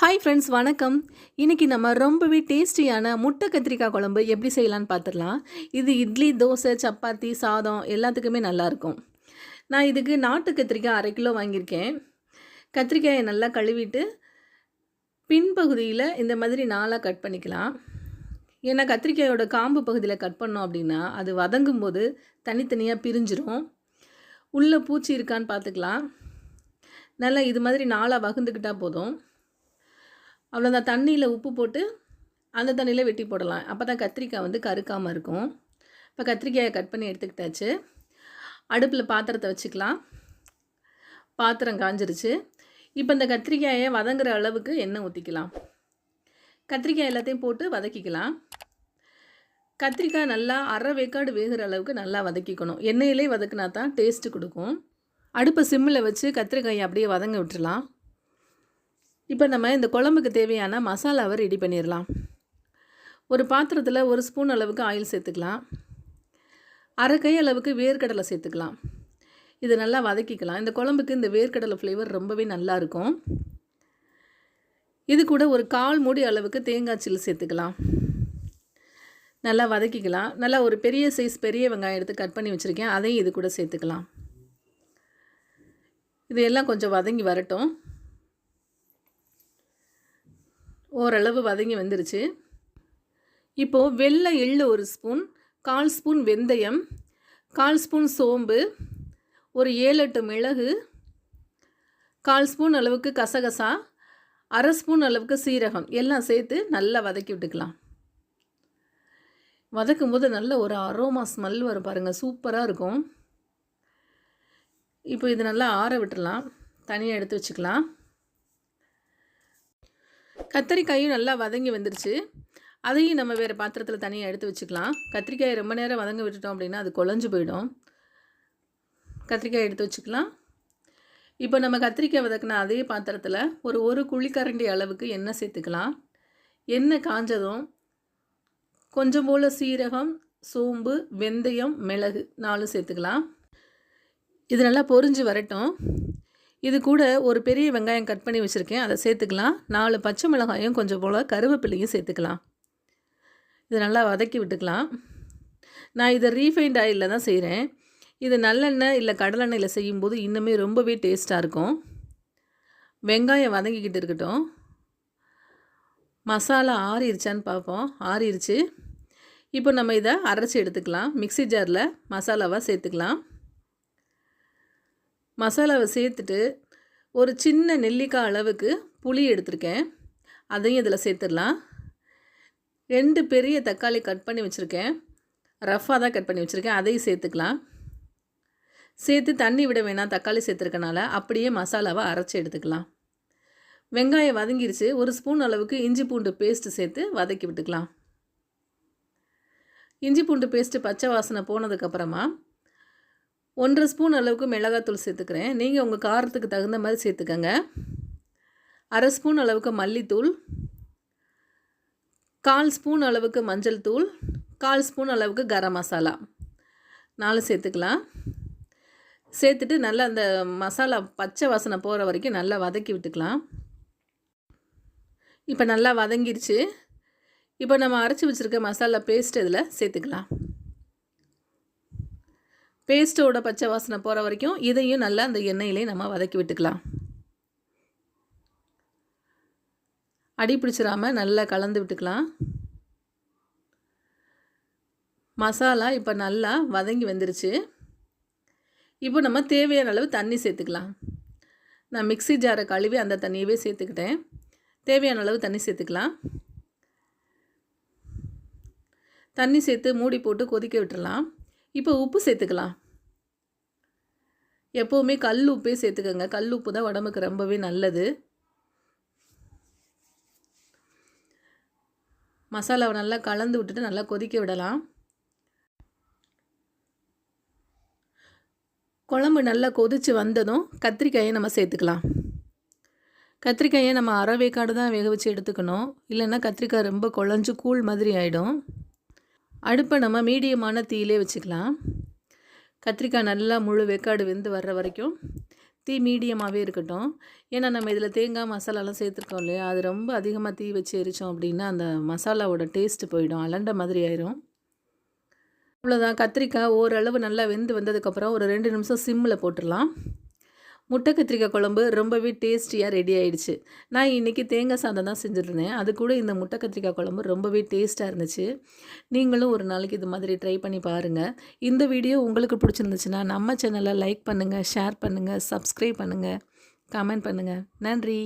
Hi friends வணக்கம். இன்றைக்கி நம்ம ரொம்பவே டேஸ்டியான முட்டை கத்திரிக்காய் குழம்பு எப்படி செய்யலான்னு பார்த்துடலாம். இது இட்லி தோசை சப்பாத்தி சாதம் எல்லாத்துக்குமே நல்லாயிருக்கும் நான் இதுக்கு நாட்டு கத்திரிக்காய் அரை கிலோ வாங்கியிருக்கேன். கத்திரிக்காயை நல்லா கழுவிட்டு பின்பகுதியில் இந்த மாதிரி நாளாக கட் பண்ணிக்கலாம். ஏன்னா கத்திரிக்காயோட காம்பு பகுதியில் கட் பண்ணோம் அப்படின்னா அது வதங்கும் போது தனித்தனியாக பிரிஞ்சிரும். உள்ளே பூச்சி இருக்கான்னு பார்த்துக்கலாம். நல்லா இது மாதிரி நாளாக வகுந்துக்கிட்டால் போதும். அவ்வளோதான் தண்ணியில் உப்பு போட்டு அந்த தண்ணியில் வெட்டி போடலாம். அப்போ தான் கத்திரிக்காய் வந்து கருக்காமல் இருக்கும். இப்போ கத்திரிக்காயை கட் பண்ணி எடுத்துக்கிட்டாச்சு. அடுப்பில் பாத்திரத்தை வச்சுக்கலாம். பாத்திரம் காஞ்சிருச்சு. இப்போ இந்த கத்திரிக்காயை வதங்குற அளவுக்கு எண்ணெய் ஊற்றிக்கலாம் கத்திரிக்காய் எல்லாத்தையும் போட்டு வதக்கிக்கலாம். கத்திரிக்காய் நல்லா அரை வேக்காடு வேகிற அளவுக்கு நல்லா வதக்கிக்கணும். எண்ணெயிலே வதக்குனா தான் டேஸ்ட்டு கொடுக்கும். அடுப்பை சிம்மில் வச்சு கத்திரிக்காயை அப்படியே வதங்க விட்டுலாம் இப்போ நம்ம இந்த குழம்புக்கு தேவையான மசாலாவை ரெடி பண்ணிடலாம். ஒரு பாத்திரத்தில் ஒரு ஸ்பூன் அளவுக்கு ஆயில் சேர்த்துக்கலாம். அரை கை அளவுக்கு வேர்க்கடலை சேர்த்துக்கலாம். இது நல்லா வதக்கிக்கலாம். இந்த குழம்புக்கு இந்த வேர்க்கடலை ஃப்ளேவர் ரொம்பவே நல்லாயிருக்கும் இது கூட ஒரு கால் மூடி அளவுக்கு தேங்காய் சில்லு சேர்த்துக்கலாம். நல்லா வதக்கிக்கலாம். நல்லா ஒரு பெரிய சைஸ் பெரிய வெங்காயம் எடுத்து கட் பண்ணி வச்சுருக்கேன். அதையும் இது கூட சேர்த்துக்கலாம். இது எல்லாம் கொஞ்சம் வதங்கி வரட்டும். ஓரளவு வதங்கி வந்துருச்சு. இப்போது வெள்ளை எள்ளு ஒரு ஸ்பூன் கால் ஸ்பூன் வெந்தயம் கால் ஸ்பூன் சோம்பு ஒரு ஏழு எட்டு மிளகு கால் ஸ்பூன் அளவுக்கு கசகசா அரை ஸ்பூன் அளவுக்கு சீரகம். எல்லாம் சேர்த்து நல்லா வதக்கி விட்டுக்கலாம். வதக்கும் போது நல்ல ஒரு அரோமா ஸ்மெல் வரும் பாருங்கள் சூப்பராக இருக்கும். இப்போ இது நல்லா ஆற விட்டுடலாம். தனியாக எடுத்து வச்சுக்கலாம். கத்திரிக்காயும் நல்லா வதங்கி வந்துருச்சு. அதையும் நம்ம வேறு பாத்திரத்தில் தனியாக எடுத்து வச்சுக்கலாம். கத்திரிக்காயை ரொம்ப நேரம் வதங்க விட்டுட்டோம் அப்படின்னா அது குழஞ்சு போயிடும். கத்திரிக்காய் எடுத்து வச்சுக்கலாம். இப்போ நம்ம கத்திரிக்காய் வதக்கின அதே பாத்திரத்தில் ஒரு ஒரு குழிக்கரண்டி அளவுக்கு எண்ணெய் சேர்த்துக்கலாம். எண்ணெய் காஞ்சதும் கொஞ்சம் போல் சீரகம் சோம்பு வெந்தயம் மிளகு நாலும் சேர்த்துக்கலாம். இது நல்லா பொரிஞ்சு வரட்டும். இது கூட ஒரு பெரிய வெங்காயம் கட் பண்ணி வச்சுருக்கேன். அதை சேர்த்துக்கலாம். நாலு பச்சை மிளகாயும் கொஞ்சம் போல் கருவேப்பிலையும் சேர்த்துக்கலாம். இது நல்லா வதக்கி விட்டுக்கலாம். நான் இதை ரீஃபைண்ட் ஆயிலில் தான் செய்கிறேன் இது நல்லெண்ணெய் இல்லை கடலெண்ணெயில் செய்யும்போது இன்னுமே ரொம்பவே டேஸ்ட்டாக இருக்கும். வெங்காயம் வதங்கிக்கிட்டு இருக்கட்டும். மசாலா ஆறிடுச்சான்னு பார்ப்போம். ஆறிடுச்சு இப்போ நம்ம இதை அரைச்சி எடுத்துக்கலாம். மிக்சி ஜாரில் மசாலாவாக சேர்த்துக்கலாம். மசாலாவை சேர்த்துட்டு ஒரு சின்ன நெல்லிக்காய் அளவுக்கு புளி எடுத்திருக்கேன். அதையும் இதில் சேர்த்துடலாம். ரெண்டு பெரிய தக்காளி கட் பண்ணி வச்சுருக்கேன். ரஃப்பாக தான் கட் பண்ணி வச்சுருக்கேன். அதையும் சேர்த்துக்கலாம். சேர்த்து தண்ணி விட வேணாம். தக்காளி சேர்த்துருக்கனால அப்படியே மசாலாவை அரைச்சி எடுத்துக்கலாம். வெங்காயம் வதங்கிருச்சு. ஒரு ஸ்பூன் அளவுக்கு இஞ்சி பூண்டு பேஸ்ட்டு சேர்த்து வதக்கி விட்டுக்கலாம். இஞ்சி பூண்டு பேஸ்ட்டு பச்சை வாசனை போனதுக்கப்புறமா ஒன்றரை ஸ்பூன் அளவுக்கு மிளகாத்தூள் சேர்த்துக்கிறேன். நீங்கள் உங்கள் காரத்துக்கு தகுந்த மாதிரி சேர்த்துக்கங்க. அரை ஸ்பூன் அளவுக்கு மல்லித்தூள். கால் ஸ்பூன் அளவுக்கு மஞ்சள் தூள். கால் ஸ்பூன் அளவுக்கு கரம் மசாலா. நாலு சேர்த்துக்கலாம். சேர்த்துட்டு நல்லா அந்த மசாலா பச்சை வாசனை போகிற வரைக்கும் நல்லா வதக்கி விட்டுக்கலாம். இப்போ நல்லா வதங்கிருச்சு. இப்போ நம்ம அரைச்சி வச்சுருக்க மசாலா பேஸ்ட் இதில் சேர்த்துக்கலாம். பேஸ்ட்டோட பச்சை வாசனை போகிற வரைக்கும் இதையும் நல்லா அந்த எண்ணெயிலே நம்ம வதக்கி விட்டுக்கலாம். அடி பிடிச்சிடாமல் நல்லா கலந்து விட்டுக்கலாம். மசாலா இப்போ நல்லா வதங்கி வந்துருச்சு. இப்போ நம்ம தேவையான அளவு தண்ணி சேர்த்துக்கலாம். நான் மிக்சி ஜாரை கழுவி அந்த தண்ணியவே சேர்த்துக்கிட்டேன். தேவையான அளவு தண்ணி சேர்த்துக்கலாம். தண்ணி சேர்த்து மூடி போட்டு கொதிக்க விட்டுடலாம் இப்போ உப்பு சேர்த்துக்கலாம். எப்போவுமே கல் உப்பே சேர்த்துக்கோங்க. கல் உப்பு தான் உடம்புக்கு ரொம்பவே நல்லது. மசாலாவை நல்லா கலந்து விட்டுட்டு நல்லா கொதிக்க விடலாம். குழம்பு நல்லா கொதித்து வந்ததும் கத்திரிக்காயை நம்ம சேர்த்துக்கலாம். கத்திரிக்காயை நம்ம அரைவேக்காடு தான் வேக வச்சு எடுத்துக்கணும். இல்லைன்னா கத்திரிக்காய் ரொம்ப குழஞ்சு கூழ் மாதிரி ஆகிடும் அடுப்பை நம்ம மீடியமான தீயிலே வச்சுக்கலாம். கத்திரிக்காய் நல்லா முழு வேக்காடு வெந்து வர்ற வரைக்கும் தீ மீடியமாகவே இருக்கட்டும். ஏன்னா நம்ம இதில் தேங்காய் மசாலாலாம் சேர்த்துருக்கோம் இல்லையா? அது ரொம்ப அதிகமாக தீ வச்சு எரித்தோம் அப்படின்னா அந்த மசாலாவோட டேஸ்ட்டு போயிடும். அலண்ட மாதிரி ஆயிரும். அவ்வளோதான் கத்திரிக்காய் ஓரளவு நல்லா வெந்து வந்ததுக்கப்புறம் ஒரு ரெண்டு நிமிஷம் சிம்மில் போட்டுடலாம். முட்டை கத்திரிக்காய் குழம்பு ரொம்பவே டேஸ்டியாக ரெடி ஆயிடுச்சு. நான் இன்றைக்கி தேங்காய் சாதம் தான் செஞ்சுருந்தேன். அது கூட இந்த முட்டை கத்திரிக்காய் குழம்பு ரொம்பவே டேஸ்ட்டாக இருந்துச்சு. நீங்களும் ஒரு நாளைக்கு இது மாதிரி ட்ரை பண்ணி பாருங்கள் இந்த வீடியோ உங்களுக்கு பிடிச்சிருந்துச்சுன்னா நம்ம சேனலை லைக் பண்ணுங்கள் ஷேர் பண்ணுங்கள் சப்ஸ்கிரைப் பண்ணுங்கள் கமெண்ட் பண்ணுங்கள் நன்றி.